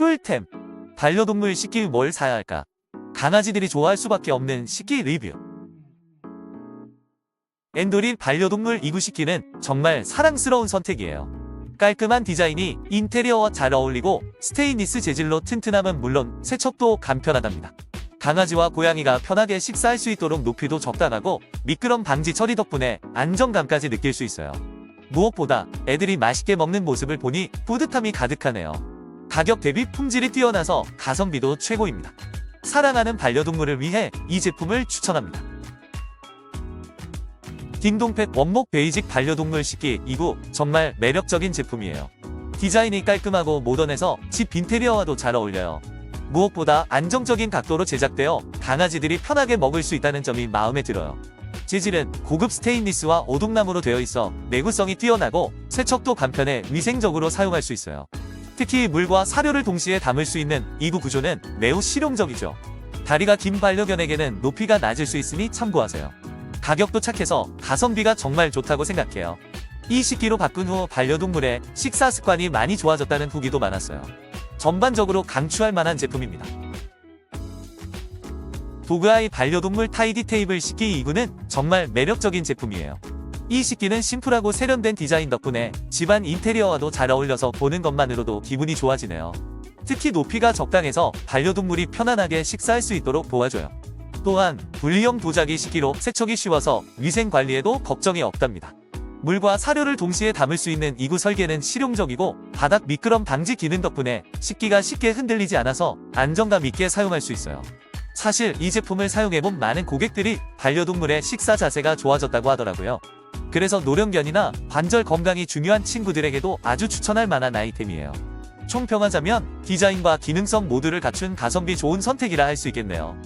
꿀템. 반려동물 식기 뭘 사야 할까? 강아지들이 좋아할 수밖에 없는 식기 리뷰. 엔돌이 반려동물 이구 식기는 정말 사랑스러운 선택이에요. 깔끔한 디자인이 인테리어와 잘 어울리고 스테인리스 재질로 튼튼함은 물론 세척도 간편하답니다. 강아지와 고양이가 편하게 식사할 수 있도록 높이도 적당하고 미끄럼 방지 처리 덕분에 안정감까지 느낄 수 있어요. 무엇보다 애들이 맛있게 먹는 모습을 보니 뿌듯함이 가득하네요. 가격 대비 품질이 뛰어나서 가성비도 최고입니다. 사랑하는 반려동물을 위해 이 제품을 추천합니다. 딩동펫 원목 베이직 반려동물 식기 2구 정말 매력적인 제품이에요. 디자인이 깔끔하고 모던해서 집 인테리어와도 잘 어울려요. 무엇보다 안정적인 각도로 제작되어 강아지들이 편하게 먹을 수 있다는 점이 마음에 들어요. 재질은 고급 스테인리스와 오동나무로 되어 있어 내구성이 뛰어나고 세척도 간편해 위생적으로 사용할 수 있어요. 특히 물과 사료를 동시에 담을 수 있는 이구 구조는 매우 실용적이죠. 다리가 긴 반려견에게는 높이가 낮을 수 있으니 참고하세요. 가격도 착해서 가성비가 정말 좋다고 생각해요. 이 식기로 바꾼 후 반려동물의 식사 습관이 많이 좋아졌다는 후기도 많았어요. 전반적으로 강추할 만한 제품입니다. 도그아이 반려동물 타이디 테이블 식기 2구는 정말 매력적인 제품이에요. 이 식기는 심플하고 세련된 디자인 덕분에 집안 인테리어와도 잘 어울려서 보는 것만으로도 기분이 좋아지네요. 특히 높이가 적당해서 반려동물이 편안하게 식사할 수 있도록 도와줘요. 또한 분리형 도자기 식기로 세척이 쉬워서 위생 관리에도 걱정이 없답니다. 물과 사료를 동시에 담을 수 있는 이구 설계는 실용적이고 바닥 미끄럼 방지 기능 덕분에 식기가 쉽게 흔들리지 않아서 안정감 있게 사용할 수 있어요. 사실 이 제품을 사용해본 많은 고객들이 반려동물의 식사 자세가 좋아졌다고 하더라고요. 그래서 노령견이나 관절 건강이 중요한 친구들에게도 아주 추천할 만한 아이템이에요. 총평하자면 디자인과 기능성 모두를 갖춘 가성비 좋은 선택이라 할 수 있겠네요.